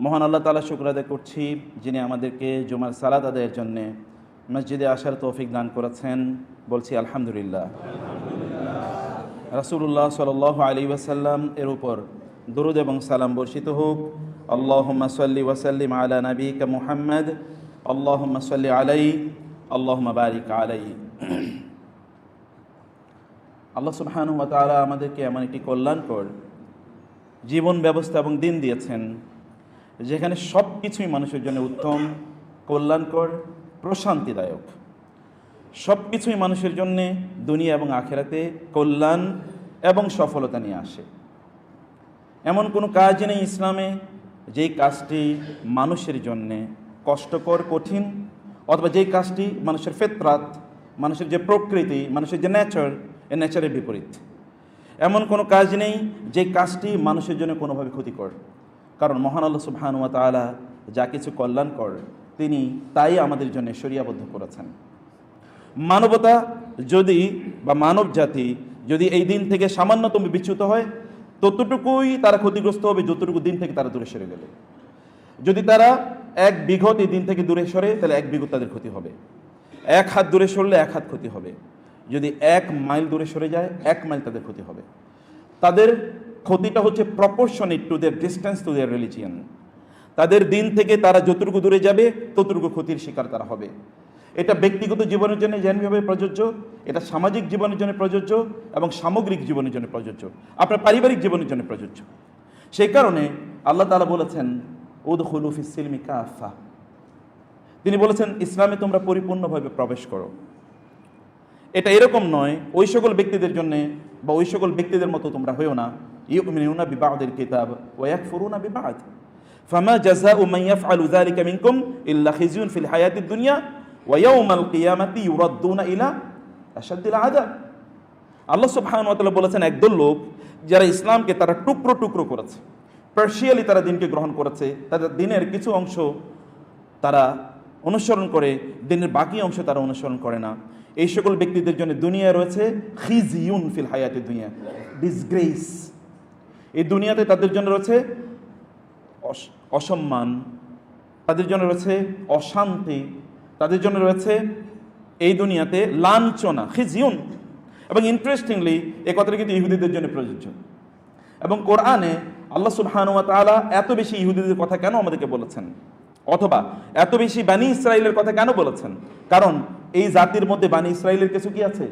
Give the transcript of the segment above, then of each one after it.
মহান আল্লাহ তালা শুক্র আদায় করছি যিনি আমাদেরকে জুমার সালাদ আদায়ের জন্যে মসজিদে আসার তৌফিক দান করেছেন। বলছি আলহামদুলিল্লাহ। রাসুল্লাহ সাল আলী ওয়াসাল্লাম এর উপর দুরুদ এবং সালাম বর্ষিত হোক। আল্লাহ সাল্লি ওয়াসাল্লিম আলা নবীকা মুহাম্মদ। আল্লাহ সাল্লি আলাই আল্লাহ বারিক আলাই। আল্লাহ সুবহানু তাআলা আমাদেরকে এমন একটি কল্যাণকর জীবন ব্যবস্থা এবং দিন দিয়েছেন। যেখানে সব কিছুই মানুষের জন্য উত্তম, কল্যাণকর, প্রশান্তিদায়ক। সব কিছুই মানুষের জন্যে দুনিয়া এবং আখেরাতে কল্যাণ এবং সফলতা নিয়ে আসে। এমন কোনো কাজ নেই ইসলামে যেই কাজটি মানুষের জন্যে কষ্টকর, কঠিন, অথবা যেই কাজটি মানুষের ফেতরাত, মানুষের যে প্রকৃতি, মানুষের যে নেচার এ নেচারের বিপরীত। এমন কোনো কাজ নেই যে কাজটি মানুষের জন্য কোনোভাবে ক্ষতিকর। কারণ মহান আল্লাহ সুবহানুয়া তাআলা যা কিছু কল্যাণকর তিনি তাই আমাদের জন্য সরিয়াবদ্ধ করেছেন। মানবতা যদি বা মানব জাতি যদি এই দিন থেকে সামান্যতম বিচ্যুত হয়, ততটুকুই তারা ক্ষতিগ্রস্ত হবে, যতটুকু দিন থেকে তারা দূরে সরে গেলে। যদি তারা এক বিঘত এই দিন থেকে দূরে সরে, তাহলে এক বিঘত তাদের ক্ষতি হবে। এক হাত দূরে সরলে এক হাত ক্ষতি হবে। যদি এক মাইল দূরে সরে যায়, এক মাইল তাদের ক্ষতি হবে। তাদের ক্ষতিটা হচ্ছে proportionate to their distance to their religion তাদের দিন থেকে তারা যতটুকু দূরে যাবে, ততটুকু ক্ষতির শিকার তারা হবে। এটা ব্যক্তিগত জীবনের জন্য যেমনভাবে প্রযোজ্য, এটা সামাজিক জীবনের জন্য প্রযোজ্য এবং সামগ্রিক জীবনের জন্য প্রযোজ্য। আপনার পারিবারিক জীবনের জন্য প্রযোজ্য। সেই কারণে আল্লাহ তালা বলেছেন উদ হুলুফিসিলমি কাফা তিনি বলেছেন, ইসলামে তোমরা পরিপূর্ণভাবে প্রবেশ করো। এটা এরকম নয়, ওই সকল ব্যক্তিদের জন্যে বা ওই সকল ব্যক্তিদের মতো তোমরা হয়েও না। ইউমিনুনা বিবাদের কিতাব ওয়াক ফুরুনা বিবাদ। ফামা জাজা উমাইয়াফ আলু যালিকা মিনকুম ইল্লা খিজিউন ফিল হায়াতিদ দুনিয়া ওয়া ইয়াউমাল কিয়ামাতি ইউরাদ্দুনা ইলা আশাদ্দিল আযাব। আল্লাহ সুবহানাহু ওয়া তাআলা বলেছেন, একদল লোক যারা ইসলামকে তারা টুকরো টুকরো করেছে পার্শিয়ালি তারা দিনকে গ্রহণ করেছে, তাদের দিনের কিছু অংশ তারা অনুসরণ করে, দিনের বাকি অংশ তারা অনুসরণ করে না। এই সকল ব্যক্তিদের জন্য দুনিয়া রয়েছে খিজিউন ফিল হায়াতে দুনিয়া ডিসগ্রেস এই দুনিয়াতে তাদের জন্য রয়েছে অসম্মান, তাদের জন্য রয়েছে অশান্তি, তাদের জন্য রয়েছে এই দুনিয়াতে লাঞ্ছনা, খিজিউন। এবং ইন্টারেস্টিংলি এই কথাটা কিন্তু ইহুদিদের জন্য প্রযোজ্য। এবং কোরআনে আল্লাহ সুবহানুয়া এত বেশি ইহুদিদের কথা কেন আমাদেরকে বলেছেন? অথবা এত বেশি বানি ইসরায়েলের কথা কেন বলেছেন? কারণ এই জাতির মধ্যে বানি ইসরায়েলের কিছু কি আছে?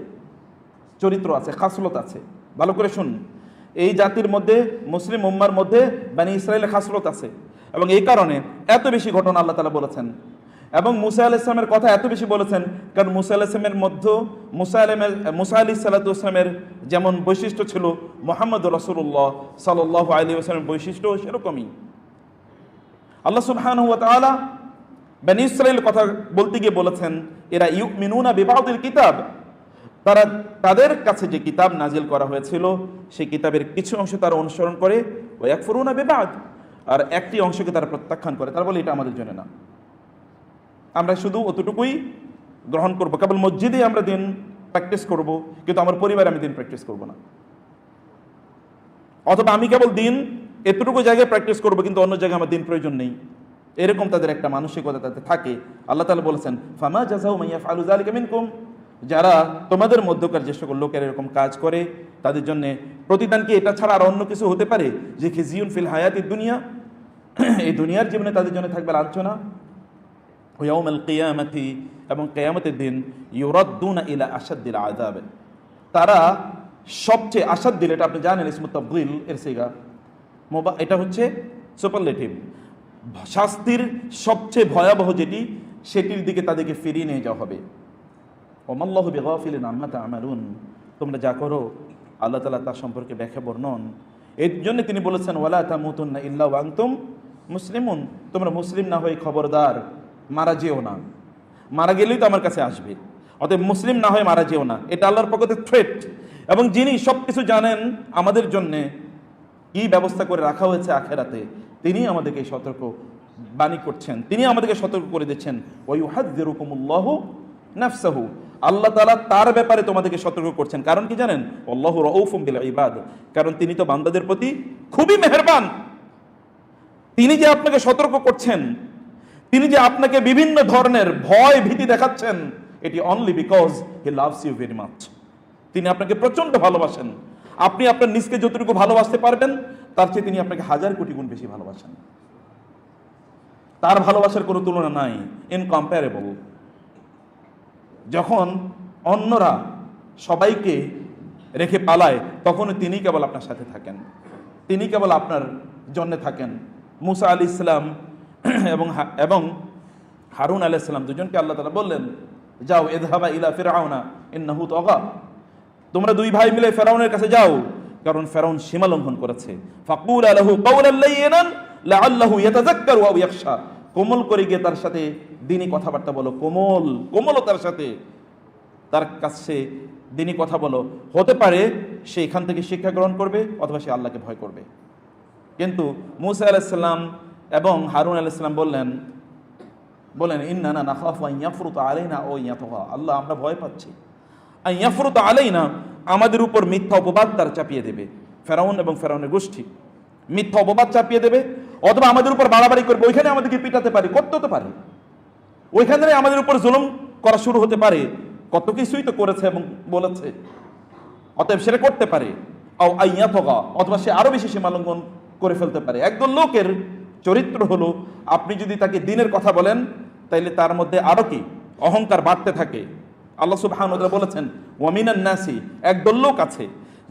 চরিত্র আছে, খাসলত আছে। ভালো করে শুন এই জাতির মধ্যে, মুসলিম উম্মার মধ্যে বানি ইসরায়েলের খাসলত আছে। এবং এই কারণে এত বেশি ঘটনা আল্লাহ তালা বলেছেন। এবং মুসা আল ইসলামের কথা এত বেশি বলেছেন, কারণ মুসা আল ইসলামের মধ্যে, মুসা আলমের মুসা আলি সাল্লাতু ইসলামের যেমন বৈশিষ্ট্য ছিল, মোহাম্মদ রসুল্লাহ সাল্লাহ আলী আসলামের বৈশিষ্ট্য সেরকমই। আল্লাহ সুবহান হুয়া তাআলা বানি ইসরায়েল কথা বলতে গিয়ে বলেছেন, এরা ইউমিনুনা বিবাউদিল কিতাব। তারা তাদের কাছে যে কিতাব নাজিল করা হয়েছিল, সেই কিতাবের কিছু অংশ তারা অনুসরণ করে ও এক ফুরুনা বিবাদ। আর একটি অংশকে তারা প্রত্যাখ্যান করে। তারা বলে, এটা আমাদের জন্য না। আমরা শুধু অতটুকুই গ্রহণ করব। কেবল মসজিদে আমরা দিন প্র্যাকটিস করব, কিন্তু আমার পরিবারে আমি দিন প্র্যাকটিস করব না। অথবা আমি কেবল দিন এতটুকু জায়গায় প্র্যাকটিস করব, কিন্তু অন্য জায়গায় আমার দিন প্রয়োজন নেই। এরকম তাদের একটা মানসিকতা তাদের থাকে। আল্লাহ তালা বলেছেন, ফামা জাজাউ মাইয়া ফালু জালিকা মিনকুম। যারা তোমাদের মধ্যকার যে সকল লোকের এরকম কাজ করে, তাদের জন্য প্রতিদান কি এটা ছাড়া আর অন্য কিছু হতে পারে? যে খিজিউন ফিল হায়াতি দুনিয়া? এই দুনিয়ার জীবনে তাদের জন্য থাকবে লাঞ্ছনা। ওয়াউমাল কিয়ামাতি এবং কেয়ামতের দিন ইউরাদ্দুনা ইলা আসাদ্দিল আযাব। তারা সবচেয়ে আসাদ্দিল এটা আপনি জানেন ইসমু তাবদিল এর সিগা। মোবা, এটা হচ্ছে সুপারলেটিভ। শাস্তির সবচেয়ে ভয়াবহ যেটি, সেটির দিকে তাদেরকে ফিরিয়ে নিয়ে যাওয়া হবে। ওমাল্লাহ বেগাফিলেন আম্মা আমালুন তোমরা যা করো, আল্লাহ তালা তার সম্পর্কে ব্যাখ্যা বর্ণন। এর জন্য তিনি বলেছেন, ওয়ালা তামুতুন না ইল্লা ওয়াংতুম মুসলিমুন। তোমরা মুসলিম না হয়ে খবরদার, মারা যেও না। মারা গেলেই তো আমার কাছে আসবে। অতএব মুসলিম না হয়ে মারা যেও না। এটা আল্লাহর পক্ষে থ্রেট এবং যিনি সব কিছু জানেন আমাদের জন্যে, কি ব্যবস্থা করে রাখা হয়েছে আখেরাতে, তিনি আমাদেরকে সতর্ক বাণী করছেন। তিনি আমাদেরকে সতর্ক করে দিচ্ছেন। ওই হাজিরুকুমুল্লাহ নাফসাহু। আল্লাহ তালা তার ব্যাপারে তোমাদেরকে সতর্ক করছেন। কারণ কি জানেন? আল্লাহ রউফুম বিল ইবাদ। কারণ তিনি তো বান্দাদের প্রতি খুবই মেহেরবান। তিনি যে আপনাকে সতর্ক করছেন, তিনি যে আপনাকে বিভিন্ন ধরনের ভয় ভীতি দেখাচ্ছেন, এটি only because he loves you very much তিনি আপনাকে প্রচণ্ড ভালোবাসেন। আপনি আপনার নিজকে যতটুকু ভালোবাসতে পারবেন, তার চেয়ে তিনি আপনাকে হাজার কোটি গুণ বেশি ভালোবাসেন। তার ভালোবাসার কোনো তুলনা নাই। ইনকম্পারেবল যখন অন্যরা সবাইকে রেখে পালায় তখন তিনি কেবল আপনার সাথে থাকেন। তিনি কেবল আপনার জন্যে থাকেন। মুসা আলি ইসলাম এবং এবং হারুন আলি ইসলাম দুজনকে আল্লাহ তালা বললেন, যাও এদহাবা ইলা ফেরাউনা ইন্নাহু তগা। তোমরা দুই ভাই মিলে ফেরাউনের কাছে যাও, কারণ ফেরাউন সীমা লঙ্ঘন করেছে। ফাকুল আলাহু কাউলাল লাইয়িনান লাআল্লাহু ইয়াতাযাক্কারু আও ইয়াখশা। কোমল করে গিয়ে তার সাথে দিনই কথাবার্তা বলো। কোমল, কোমলতার সাথে তার কাছে দিনই কথা বলো। হতে পারে সে এখান থেকে শিক্ষা গ্রহণ করবে অথবা সে আল্লাহকে ভয় করবে। কিন্তু মুসা আলাইসাল্লাম এবং হারুন আলাইসাল্লাম বললেন বলেন ইন্না না আন ইয়াফরুত আলাইনা ও ইয়াতহা আল্লাহ, আমরা ভয় পাচ্ছি। আন ইয়াফরুত আলাইনা আমাদের উপর মিথ্যা অপবাদ তার চাপিয়ে দেবে। ফেরাউন এবং ফেরাউনের গোষ্ঠী মিথ্যা অপবাদ চাপিয়ে দেবে। অথবা আমাদের উপর বাড়াবাড়ি করবে, ওইখানে আমাদেরকে পিটাতে পারে করতে হতে পারে। ওইখানে আমাদের উপর জুলুম করা শুরু হতে পারে, কত কিছুই তো করেছে এবং বলেছে। অতএব সেটা করতে পারে। অথবা সে আরও বেশি সীমা লঙ্ঘন করে ফেলতে পারে। একদল লোকের চরিত্র হলো, আপনি যদি তাকে দিনের কথা বলেন, তাইলে তার মধ্যে আরও কি? অহংকার বাড়তে থাকে। আল্লাহ সুবহান বলেছেন ওয়ামিনান নাসি একদল লোক আছে।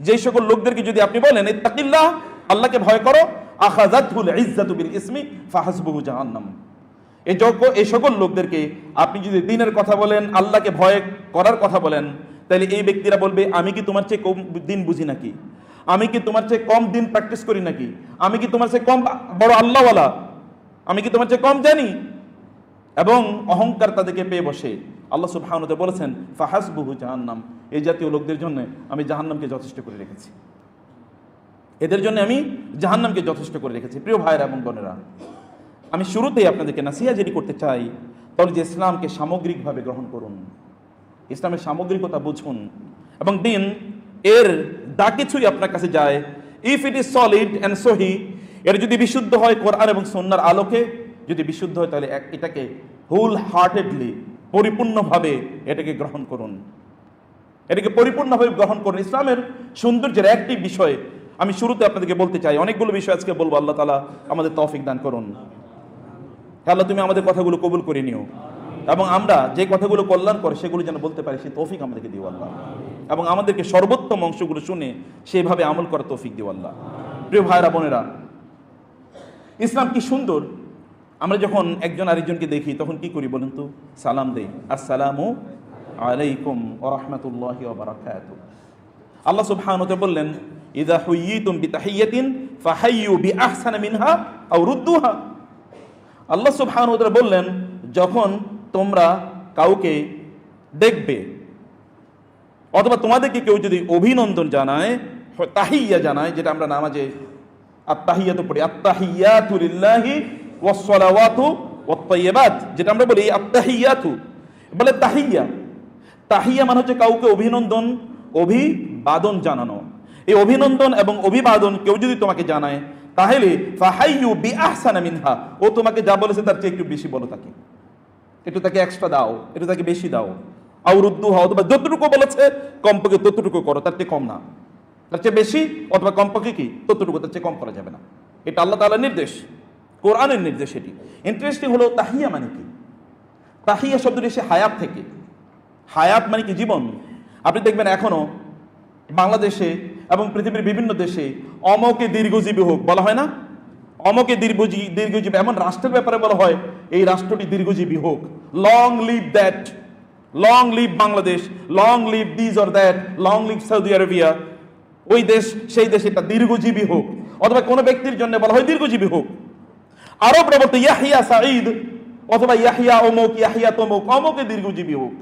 যে সকল লোকদেরকে যদি আপনি বলেন, ইত্তাকিল্লাহ, আল্লাহকে ভয় করো আখাযাতুল ইজ্জাতু বিল ইসমি ফাহাসবুহু জাহান্নাম। এই যোগ্য এই সকল লোকদেরকে আপনি যদি দিনের কথা বলেন, আল্লাহকে ভয় করার কথা বলেন, তাহলে এই ব্যক্তিরা বলবে, আমি কি তোমার চেয়ে কম দিন বুঝি নাকি? আমি কি তোমার চেয়ে কম দিন প্র্যাকটিস করি নাকি? আমি কি তোমার চেয়ে কম বড় আল্লাহওয়ালা? আমি কি তোমার চেয়ে কম জানি? এবং অহংকার তাদেরকে পেয়ে বসে। আল্লাহ সুবহানুতে বলেছেন, ফাহাসবুহু জাহান্নাম। এই জাতীয় লোকদের জন্য আমি জাহান্নামকে যথেষ্ট করে রেখেছি। এদের জন্য আমি জাহান্নামকে যথেষ্ট করে রেখেছি। প্রিয় ভাইয়েরা এবং বোনেরা, আমি শুরুতেই আপনাদেরকে নাসিয়া যদি করতে চাই, তাহলে যে ইসলামকে সামগ্রিকভাবে গ্রহণ করুন, ইসলামের সামগ্রিকতা বুঝুন এবং দিন, এর যা কিছুই আপনার কাছে যায়। If it is solid and সহি, এর যদি বিশুদ্ধ হয় কোরআন এবং সন্ন্যার আলোকে, যদি বিশুদ্ধ হয় তাহলে এটাকে হোল হার্টেডলি পরিপূর্ণভাবে এটাকে গ্রহণ করুন। এটাকে পরিপূর্ণভাবে গ্রহণ করুন। ইসলামের সৌন্দর্যের একটি বিষয় আমি শুরুতে আপনাদেরকে বলতে চাই, অনেকগুলো বিষয় আজকে বলব, আল্লাহ তালা আমাদের তৌফিক দান করুন। আল্লাহ, তুমি আমাদের কথাগুলো কবুল করে নিও। এবং আমরা যে কথাগুলো কল্যাণ করে, সেগুলো যেন বলতে পারি, সেই তৌফিক আমাদেরকে দিও আল্লাহ। এবং আমাদেরকে সর্বোত্তম অংশগুলো শুনে সেইভাবে আমল করার তৌফিক দিও আল্লাহ। প্রিয় ভাইরা বোনেরা, ইসলাম কি সুন্দর? আমরা যখন একজন আরেকজনকে দেখি, তখন কি করি বলুন তো? সালাম দেই। আসসালামু আলাইকুম ও রহমতুল্লাহ বারাকাত আল্লাহ সুবহানাহু বললেন ইদা হুইয়িতুম বিতাহিয়াতিন ফাহাইয়ু বিআহসানা মিনহা আও রুদ্দুহা। আল্লাহ সুবহানাহু ওয়া বললেন, যখন তোমরা কাউকে দেখবে অথবা তোমাদেরকে কেউ যদি অভিনন্দন জানায় তাহিয়া জানায়, যেটা আমরা নামাজে আত্মাহিয়া তো পড়ি আত্তাহিয়াতু লিল্লাহি ওয়াস সালাওয়াতু ওয়াত তাইয়্যিবাত যেটা আমরা বলি আত্তাহিয়াতু বলে তাহিয়া তাহিয়া মানে হচ্ছে কাউকে অভিনন্দন, অভিবাদন জানানো। এই অভিনন্দন এবং অভিবাদন কেউ যদি তোমাকে জানায়, তাহলে বিআহসানা মিনহা, ও তোমাকে যা বলেছে তার চেয়ে একটু বেশি বলো তাকে। একটু তাকে এক্সট্রা দাও, একটু তাকে বেশি দাও। আউরুদ্দু হও অথবা যতটুকু বলেছে কমপক্ষে ততটুকু করো, তার চেয়ে কম না। তার চেয়ে বেশি অথবা কমপক্ষে কি? ততটুকু তার চেয়ে কম করা যাবে না। এটা আল্লাহ তাআলার নির্দেশ, কোরআনের নির্দেশ এটি। ইন্টারেস্টিং হলো তাহিয়া মানে কি? তাহিয়া শব্দটি সে হায়াত থেকে। হায়াত মানে কি? জীবন। আপনি দেখবেন এখনও বাংলাদেশে এবং পৃথিবীর বিভিন্ন দেশে অমকে দীর্ঘজীবী হোক বলা হয় না? অমকে দীর্ঘজী, দীর্ঘজীবী, এমন রাষ্ট্রের ব্যাপারে বলা হয়, এই রাষ্ট্রটি দীর্ঘজীবী হোক। Long live that long live Bangladesh! Long live this or that long live Saudi Arabia ওই দেশ, সেই দেশ এটা দীর্ঘজীবী হোক। অথবা কোনো ব্যক্তির জন্য বলা হয় দীর্ঘজীবী হোক। আরবরা বলতো ইয়াহিয়া সাঈদ, অথবা ইয়াহিয়া অমুক ইয়াহিয়া তমুক, অমুকে দীর্ঘজীবী হোক।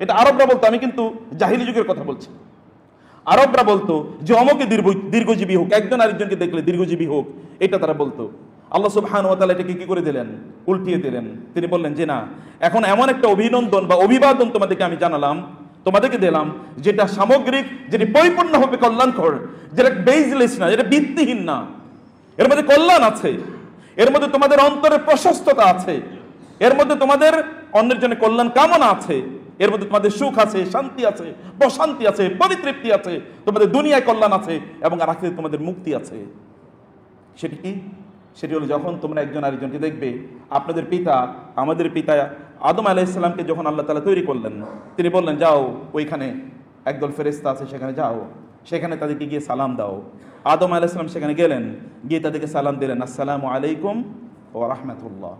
এটা আরবরা বলতো আমি কিন্তু জাহিলি যুগের কথা বলছি। আরবরা বলতো যে অমকে দীর্ঘ, দীর্ঘজীবী হোক, একজন আরেকজনকে দেখলে দীর্ঘজীবী হোক, এটা তারা বলতো। আল্লাহ সুবহান ওয়া তাআলা এটাকে কি করে দিলেন? উল্টিয়ে দিলেন। তিনি বললেন, যে না, এখন এমন একটা অভিনন্দন বা অভিবাদন তোমাদেরকে আমি জানালাম, তোমাদেরকে দিলাম, যেটা সামগ্রিক, যেটি পরিপূর্ণভাবে কল্যাণকর, যেটা বেজলেস না, যেটা ভিত্তিহীন না। এর মধ্যে কল্যাণ আছে, এর মধ্যে তোমাদের অন্তরে প্রশস্ততা আছে, এর মধ্যে তোমাদের অন্যের জন্য কল্যাণ কামনা আছে এর মধ্যে তোমাদের সুখ আছে, শান্তি আছে, প্রশান্তি আছে, পরিতৃপ্তি আছে, তোমাদের দুনিয়ায় কল্যাণ আছে এবং রাখতে তোমাদের মুক্তি আছে। সেটি কি? সেটি হলো যখন তোমরা একজন আরেকজনকে দেখবে, আপনাদের পিতা, আমাদের পিতা আদম আলাইসাল্লামকে যখন আল্লাহ তালা তৈরি করলেন, তিনি বললেন, যাও, ওইখানে একদল ফেরেস্তা আছে, সেখানে যাও। সেখানে তাদেরকে গিয়ে সালাম দাও। আদম আলাইসাল্লাম সেখানে গেলেন, গিয়ে তাদেরকে সালাম দিলেন, আসসালামু আলাইকুম ও রহমতুল্লাহ।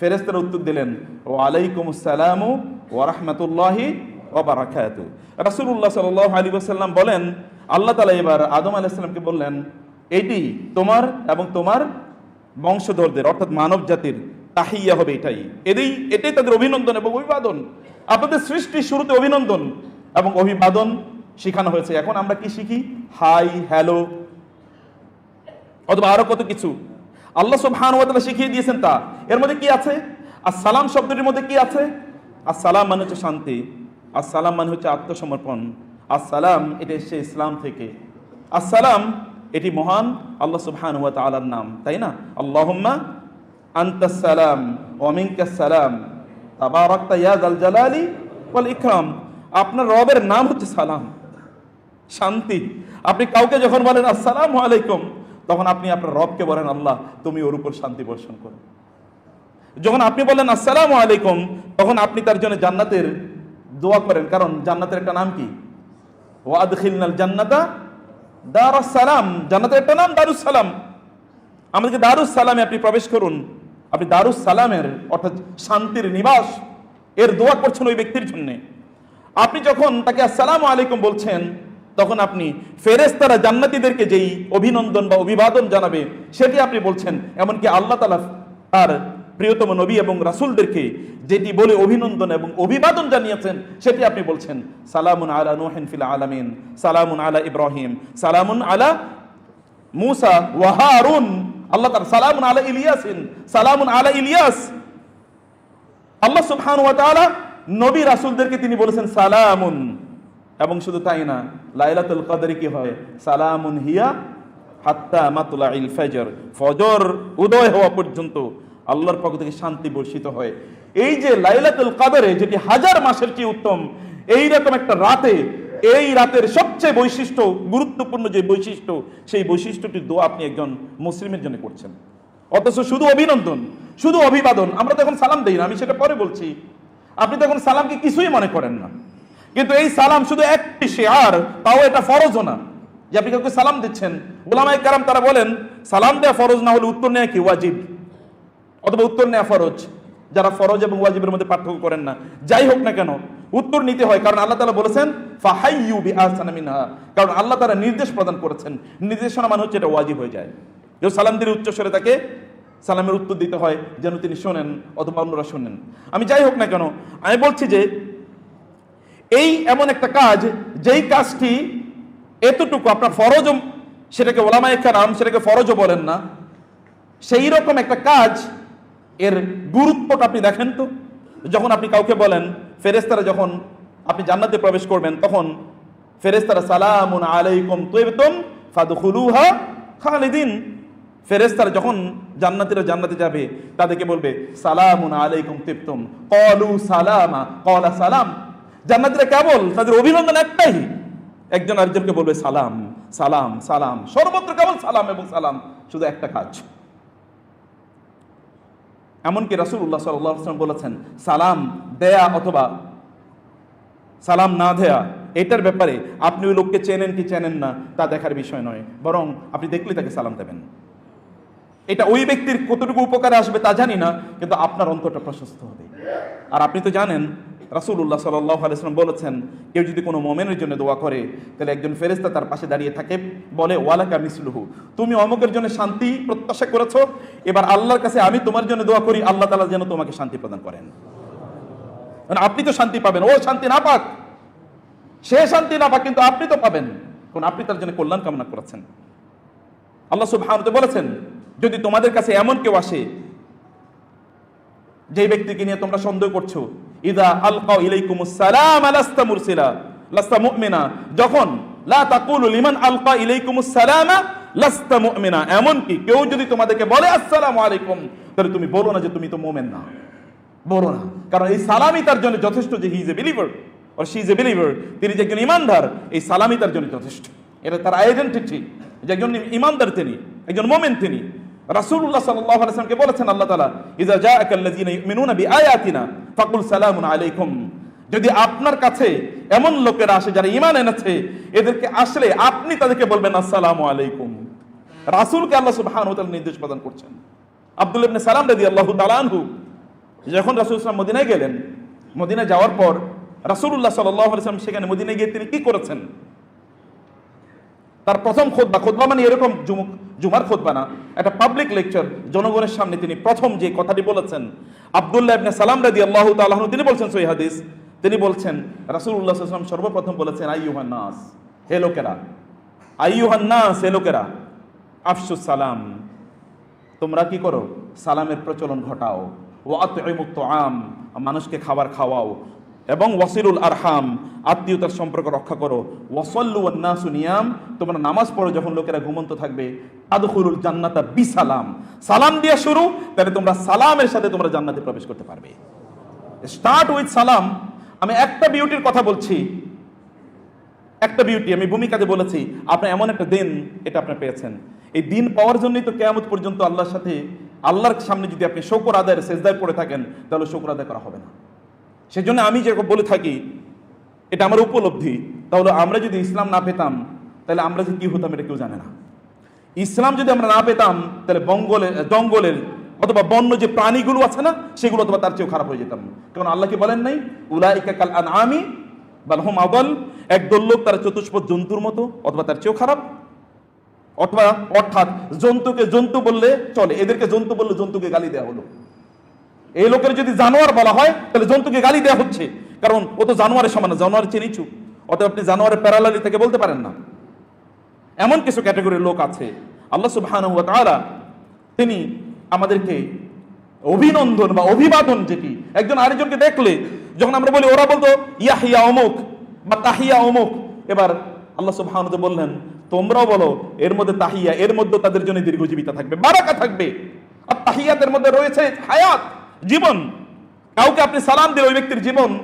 ফেরেস্তারা উত্তর দিলেন ও আলাইকুম আসসালাম ও রহমতুল্লাহি ও বারাকাতু। রাসুল্লাহ সাল আলী সাল্লাম বলেন, আল্লাহ তালা এবার আদম আলাইসাল্লামকে বললেন, এটি তোমার এবং তোমার বংশধরদের, অর্থাৎ মানব জাতির তাহিয়া হবে এটাই। এটাই এটাই তাদের অভিনন্দন এবং অভিবাদন। আপনাদের সৃষ্টির শুরুতে অভিনন্দন এবং অভিবাদন শেখানো হয়েছে। এখন আমরা কি শিখি? হাই, হ্যালো অথবা আরও কত কিছু। আল্লাহ সুবহানাহু ওয়া শিখিয়ে দিয়েছেন তা। এর মধ্যে কি আছে? আসসালাম শব্দটির মধ্যে কি আছে? আসসালাম মানে হচ্ছে শান্তি আসসালাম মানে হচ্ছে আত্মসমর্পণ। আসসালাম এটা এসছে ইসলাম থেকে। আসসালাম এটি মহান আল্লাহ সুবহান ওয়া তাআলার নাম, তাই না? আল্লাহুম্মা আনতাস সালাম। তাবারাকতা ইয়া যাল জালালি ওয়াল ইকরাম। আপনার রবের নাম হচ্ছে সালাম। শান্তি। আপনি কাউকে যখন বলেন আসসালামু আলাইকুম, তখন আপনি আপনার রবকে বলেন, আল্লাহ, তুমি ওর উপর শান্তি বর্ষণ করো। যখন আপনি বলেন আসসালামু আলাইকুম, তখন আপনি তার জন্য জান্নাতের দোয়া করেন। কারণ জান্নাতের একটা নাম কি? ওয়াদখিলনাল জান্নাতা দারুস সালাম জান্নাতের একটা নাম দারুস সালাম আমাদেরকে দারুস সালামে আপনি প্রবেশ করুন। আপনি দারুস সালামের অর্থাৎ শান্তির নিবাস, এর দোয়া করছেন ওই ব্যক্তির জন্য। আপনি যখন তাকে আসসালামু আলাইকুম বলছেন, তখন আপনি ফেরেস্তারা জান্নাতীদেরকে যেই অভিনন্দন বা অভিবাদন জানাবে, সেটি আপনি বলছেন। এমনকি আল্লাহ তালা তার প্রিয়তম নবী এবং রাসূলদেরকে যেটি বলে অভিনন্দন এবং অভিবাদন জানিয়েছেন, সেটি আপনি বলছেন, সালামুন আলা নুহিন ফিল আলামিন, সালামুন আলা ইব্রাহিম, সালামুন আলা মুসা ওয়া হারুন। আল্লাহ তার সালামুন আলা ইলিয়াসিন, সালামুন আলা ইলিয়াস। আল্লাহ সুবহান ওয়া তাআলা নবী রাসূলদেরকে তিনি বলেছেন, সালামুন। এবং শুধু তাই না, লাইলাতুল কদরে কি হয়? সালামুন হিয়া হাত্তা মাতলাইল ফজর। ফজর উদয় হওয়া পর্যন্ত আল্লাহর পক্ষ থেকে শান্তি বর্ষিত হয়। এই যে লাইলাতুল কদরে, যেটি হাজার মাসের চেয়ে উত্তম, এই রকম একটা রাতে, এই রাতের সবচেয়ে বৈশিষ্ট্য, গুরুত্বপূর্ণ যে বৈশিষ্ট্য, সেই বৈশিষ্ট্যটি দোয়া আপনি একজন মুসলিমের জন্য করছেন। অথচ শুধু অভিনন্দন, শুধু অভিবাদন, আমরা তো এখন সালাম দেই না, আমি সেটা পরে বলছি। আপনি তখন সালামকে কিছুই মনে করেন না। কিন্তু এই সালাম শুধু একটি শেয়ার, তাও এটা ফরজও না। যে আপনি কাউকে সালাম দিচ্ছেন ওলামাই কারাম তারা বলেন, সালাম দেওয়া ফরজ না হলে উত্তর নেওয়া কি? ওয়াজিব। অথবা উত্তর নেওয়া ফরজ। যারা ফরজ এবং ওয়াজিবের মধ্যে পার্থক্য করেন না। যাই হোক না কেন, উত্তর নিতে হয়। কারণ আল্লাহ তালা বলেছেন, ফাহাইয়ু বি আহসানা মিনহা। কারণ আল্লাহ তারা নির্দেশ প্রদান করেছেন। নির্দেশনা মানে হচ্ছে এটা ওয়াজিব হয়ে যায়। কেউ সালাম দিলে উচ্চস্বরে তাকে সালামের উত্তর দিতে হয়, যেন তিনি শোনেন অথবা অন্যরা শোনেন। আমি যাই হোক না কেন, আমি বলছি যে, এই এমন একটা কাজ, যেই কাজটি এতটুকু আপনার ফরজ সেটাকে ওলামায় নাম সেটাকে ফরজও বলেন না সেই রকম একটা কাজ এর গুরুত্বটা আপনি দেখেন তো। যখন আপনি কাউকে বলেন ফেরেস্তারা যখন আপনি জান্নাতে প্রবেশ করবেন, তখন ফেরেস্তারা সালামুন আলাইকুম তুইবতুম ফাদখুলুহা খালিদিন। ফেরেস্তারা যখন জান্নাতিরা জান্নাতে যাবে, তাদেরকে বলবে, সালামুন আলাইকুম তিপ্তুম কলু সালামা কলা সালাম। জান্নাতিরা কেবল তাদের অভিনন্দন একটাই। একজন আরেকজনকে বলবে, সালাম সালাম সালাম। সর্বত্র কেবল সালাম এবং সালাম, শুধু একটা কাজ। এমনকি রাসুল্লাহ সাল্লাম বলেছেন, সালাম দেয়া অথবা সালাম না দেয়া, এটার ব্যাপারে আপনি ওই লোককে চেনেন কি চেনেন না, তা দেখার বিষয় নয়। বরং আপনি দেখলে তাকে সালাম দেবেন। এটা ওই ব্যক্তির কতটুকু উপকারে আসবে তা জানি না, কিন্তু আপনার অন্তরটা প্রশস্ত হবে। আর আপনি তো জানেন রাসুল্লাহ সাল্লাহ বলেছেন, কেউ যদি কোনো মোমেনের জন্য দোয়া করে, তাহলে একজন ফেরেস্তা তার পাশে দাঁড়িয়ে থাকে, বলে, ওয়ালাকা মিসলুহু, তুমি অমুকের জন্য শান্তি প্রত্যাশা করেছ, এবার আল্লাহর কাছে আমি তোমার জন্য দোয়া করি, আল্লাহ তালা যেন তোমাকে শান্তি প্রদান করেন। মানে আপনি তো শান্তি পাবেন, ও শান্তি না পাক, সে শান্তি না পাক, কিন্তু আপনি তো পাবেন, কারণ আপনি তার জন্য কল্যাণ কামনা করেছেন। আল্লাহ সুবহানাহু বলেছেন, যদি তোমাদের কাছে এমন কেউ আসে যে ব্যক্তিকে নিয়ে তোমরা সন্দেহ করছ, ইদা আলকাউ ইলাইকুমুস সালাম, আলাস্তা মুরসিলা, লাস্তা মুমিনা। যখন, লা তাকুলু লিমান আলকা ইলাইকুমুস সালামা, লাস্তা মুমিনা। এমনকি কেউ যদি তোমাদেরকে বলে, আসসালামু আলাইকুম, তাহলে তুমি বলো না যে তুমি তো মোমেন না। বলো না। কারণ এই সালামই তার জন্য যথেষ্ট যে he is a believer. Or she is a believer তিনি যে একজন ইমানদার, এই সালামই তার জন্য যথেষ্ট। এটা তার আইডেন্টিটি যে একজন ইমানদার তিনি, একজন মোমেন তিনি। রাসূলুল্লাহ সাল্লাল্লাহু আলাইহি ওয়াসাল্লামকে বলেছেন, আল্লাহ তাআলা ইজা জাআকাল্লাযিনা ইউমিনুনা বিআয়াতিনা ফাকুল সালামুন আলাইকুম। যদি আপনার কাছে এমন লোকেরা আসে যারা ইমান এনেছে, এদেরকে আসলে আপনি তাদেরকে বলবেন, আসসালামু আলাইকুম। রাসূলকে আল্লাহ সুবহানাহু ওয়া তাআলা নির্দেশ প্রদান করছেন। আব্দুল ইবনে সালাম রাদিয়াল্লাহু তাআলা আনহু, যখন রাসূল ইসলাম মদিনায় গেলেন, মদিনায় যাওয়ার পর রাসূলুল্লাহ সাল্লাল্লাহু আলাইহি ওয়াসাল্লাম সেখানে মদিনায় গিয়ে তিনি কি করেছেন? তার প্রথম খোদবা খোদবা মানে এরকম জুমার খোদবা না, একটা পাবলিক লেকচার জনগণের সামনে তিনি প্রথম যে কথাটি বলেছেন, আব্দুল্লাহ ইবনে সালাম রাদি আল্লাহ তাআলা তিনি বলছেন সহি হাদিস, তিনি বলছেন আলাইহি ওয়াসাল্লাম সর্বপ্রথম বলেছেন, আইয়ুহান নাস, হে লোকেরা, আইয়ুহান নাস, হে লোকেরা আফসুস সালাম, তোমরা কি করো? সালামের প্রচলন ঘটাও ও আত্মীয়মুক্ত আম মানুষকে খাবার খাওয়াও এবং ওয়াসিলুল আরহাম, আত্মীয়তার সম্পর্ক রক্ষা করো। ওয়াসল্লু নিয়াম, তোমরা নামাজ পড়ো যখন লোকেরা ঘুমন্ত থাকবে। আদখুলুল জান্নাতা বিসালাম। সালাম দিয়ে শুরু, তাহলে তোমরা সালামের সাথে তোমরা জান্নাতে প্রবেশ করতে পারবে। স্টার্ট উইথ সালাম। আমি একটা বিউটির কথা বলছি। একটা বিউটি আমি ভূমিকাতে বলেছি আপনি এমন একটা দিন, এটা আপনি পেয়েছেন। এই দিন পাওয়ার জন্যই তো কেয়ামত পর্যন্ত আল্লাহর সাথে, আল্লাহর সামনে যদি আপনি শকর আদায়ের সেজদায় পড়ে থাকেন, তাহলে শকর আদায় করা হবে না। সেজন্য আমি যেরকম বলে থাকি, এটা আমার উপলব্ধি। তাহলে আমরা যদি ইসলাম না পেতাম, তাহলে আমরা যে কি হতাম এটা কেউ জানে না। ইসলাম যদি আমরা না পেতাম, তাহলে বঙ্গলের জঙ্গলের অথবা বন্য যে প্রাণীগুলো আছে না, সেগুলো অথবা তার চেয়েও খারাপ হয়ে যেতাম। কারণ আল্লাহ কি বলেন নাই? উলাইকা কাল আনআমি বাল হুম আদাল। একদল লোক তারা চতুষ্পদ জন্তুর মতো অথবা তার চেয়েও খারাপ। অথবা অর্থাৎ জন্তুকে জন্তু বললে চলে, এদেরকে জন্তু বললে জন্তুকে গালি দেওয়া হলো। এই লোকের যদি জানোয়ার বলা হয়, তাহলে জন্তুকে গালি দেওয়া হচ্ছে। কারণ ও তো জানোয়ারের সমান জানোয়ার চিনিছু অতএব আপনি জানোয়ারের প্যারালালি থেকে বলতে পারেন না। এমন কিছু ক্যাটাগরির লোক আছে, আল্লাহ সুবহানাহু ওয়া তিনি আমাদেরকে অভিনন্দন বা অভিবাদন যেটি, একজন আরেকজনকে দেখলে যখন আমরা বলি, ওরা বলতো, ইয়াহিয়া অমুক বা তাহিয়া অমুক। এবার আল্লাহ সুবহানাহু বললেন, তোমরাও বলো, এর মধ্যে তাহিয়া, এর মধ্যে তাদের জন্য দীর্ঘজীবিতা থাকবে, বারাকা থাকবে। আর তাহিয়াতের মধ্যে রয়েছে হায়াত। জীবন। কাউকে আপনি সালাম দিলে ওই ব্যক্তির জীবন,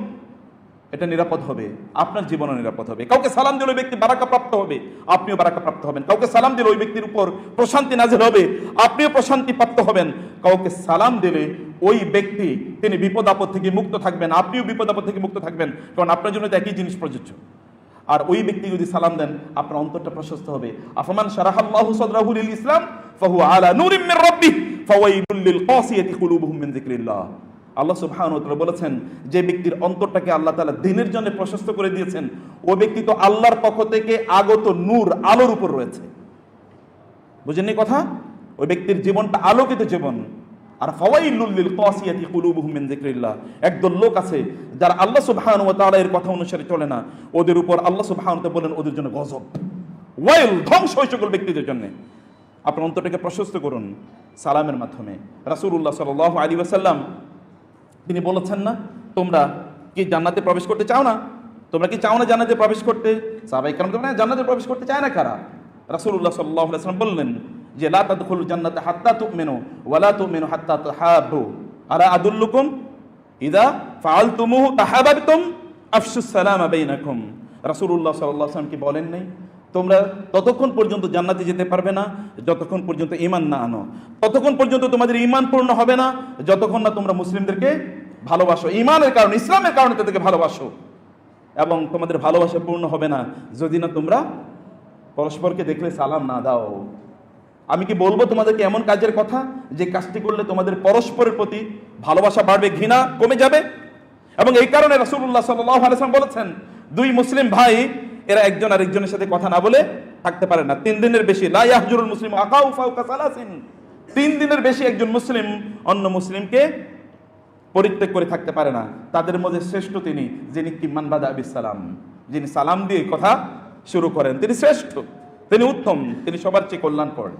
এটা নিরাপদ হবে। আপনার জীবনও নিরাপদ হবে। কাউকে সালাম দিলে ওই ব্যক্তি বারাকা প্রাপ্ত হবে। আপনিও বারাকা প্রাপ্ত হবেন। কাউকে সালাম দিলে ওই ব্যক্তির উপর প্রশান্তি নাজিল হবে। আপনিও প্রশান্তি প্রাপ্ত হবেন। কাউকে সালাম দিলে ওই ব্যক্তি, তিনি বিপদ আপদ থেকে মুক্ত থাকবেন। আপনিও বিপদ আপদ থেকে মুক্ত থাকবেন। কারণ আপনার জন্য তো একই জিনিস প্রযোজ্য। আর ওই ব্যক্তি যদি সালাম দেন, আপনার অন্তরটা প্রশস্ত হবে। আফমান শারাহাল্লাহু সাদরাহু লিল ইসলাম ফাহু আলা নূরিম রাব্বিহ। ফাওয়াইলুল লিল কাসিয়াতি কুলুবুহুম মিন যিকরিল্লাহ। আল্লাহ সুবহানাহু ওয়া তাআলা বলেছেন, যে ব্যক্তির অন্তরটাকে আল্লাহ তাআলা দিনের জন্য প্রশস্ত করে দিয়েছেন ও ব্যক্তি তো আল্লাহর পক্ষ থেকে আগত নূর আলোর উপর রয়েছে। বুঝেননি কথা? ওই ব্যক্তির জীবনটা আলোকিত জীবন। আর ফাওয়াইলুল লিল কাসিয়াতি কুলুবুহুম মিন যিকরিল্লাহ। একদল লোক আছে, যারা আল্লাহ সুবহানাহু ওয়া তাআলা এর কথা অনুসারে চলে না। ওদের উপর আল্লাহ সুবহানাহু ওয়া বলেন, ওদের জন্য গজব। ওয়াইল ধ্বংস ওই সকল ব্যক্তিদের জন্য। আপনার অন্তরটাকে প্রশস্ত করুন সালামের মাধ্যমে। রাসূলুল্লাহ সাল্লাল্লাহু আলাইহি ওয়াসাল্লাম তিনি বলেছেন না, তোমরা কি জান্নাতে প্রবেশ করতে চাও না? তোমরা কি চাও না জান্নাতে প্রবেশ করতে? সাহাবাই কারণ তোমরা জান্নাতে প্রবেশ করতে চায় না কারা? রাসূলুল্লাহ সাল্লাল্লাহু আলাইহি ওয়াসাল্লাম বললেন যে, লা তাদখুলুল জান্নাতে হাত্তা তুমিনু ওয়ালা তুমিনু হাত্তা তাহাবু আলা আদুল্লুকুম? ইদা ফাআলতুমুহু তাহাবাবতুম আফশুস সালামা বাইনাকুম। রাসূলুল্লাহ সাল্লাল্লাহু আলাইহি ওয়াসাল্লাম কি বলেন নাই? তোমরা ততক্ষণ পর্যন্ত জান্নাতে যেতে পারবে না, যতক্ষণ পর্যন্ত ঈমান না আনো। ততক্ষণ পর্যন্ত তোমাদের ঈমান পূর্ণ হবে না, যতক্ষণ না তোমরা মুসলিমদেরকে ভালোবাসো। ঈমানের কারণে, ইসলামের কারণে তাদেরকে ভালোবাসো। এবং তোমাদের ভালোবাসা পূর্ণ হবে না, যদি না তোমরা পরস্পরকে দেখলে সালাম না দাও। আমি কি বলব তোমাদেরকে এমন কাজের কথা? যে কাজটি করলে তোমাদের পরস্পরের প্রতি ভালোবাসা বাড়বে, ঘৃণা কমে যাবে? এবং এই কারণে রাসূলুল্লাহ সাল্লাল্লাহু আলাইহি বলেছেন, দুই মুসলিম ভাই এরা একজন আরেকজনের সাথে কথা না বলে থাকতে পারে না। তিন দিনের বেশি লাইয়াহজুরুল মুসলিম আকাউ ফাউকা সালাসিন। তিন দিনের বেশি একজন মুসলিম অন্য মুসলিমকে পরিত্যাগ করে থাকতে পারে না। তাদের মধ্যে শ্রেষ্ঠ তিনি, যিনি কিম্মান বাদা আবি সালাম। যিনি সালাম দিয়ে কথা শুরু করেন। তিনি শ্রেষ্ঠ, তিনি উত্তম, তিনি সবার চেয়ে কল্যাণকর।